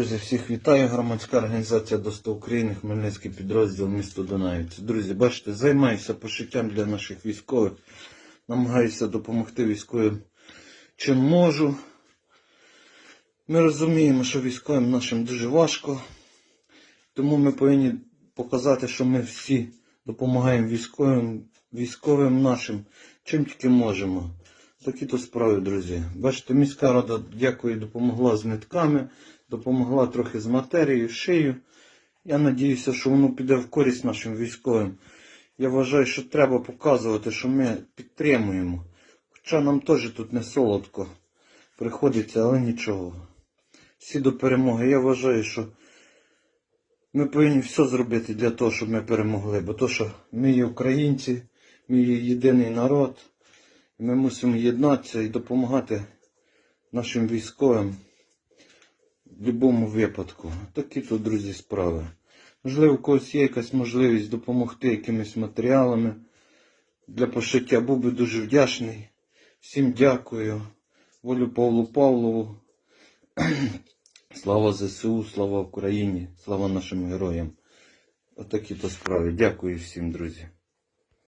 Друзі, всіх вітаю. Громадська організація «Доста України, Хмельницький підрозділ місто Дунаївці. Друзі, бачите, займаюся пошиттям для наших військових. Намагаюся допомогти військовим чим можу. Ми розуміємо, що військовим нашим дуже важко. Тому ми повинні показати, що ми всі допомагаємо військовим, військовим нашим, чим тільки можемо. Такі то справи, друзі. Бачите, міська рада, дякую, допомогла з нитками, допомогла трохи з матерією, шию. Я надіюся, що воно піде в користь нашим військовим. Я вважаю, що треба показувати, що ми підтримуємо. Хоча нам теж тут не солодко приходиться, але нічого. Всі до перемоги. Я вважаю, що ми повинні все зробити для того, щоб ми перемогли. Бо то, що ми є українці, ми є єдиний народ. Ми мусимо єднатися і допомагати нашим військовим в будь-якому випадку. Такі тут, друзі, справи. Можливо, у когось є якась можливість допомогти якимись матеріалами для пошиття. Був би дуже вдячний. Всім дякую. Волю Павлу Павлову. Слава ЗСУ, слава Україні, слава нашим героям. Отакі то справи. Дякую всім, друзі.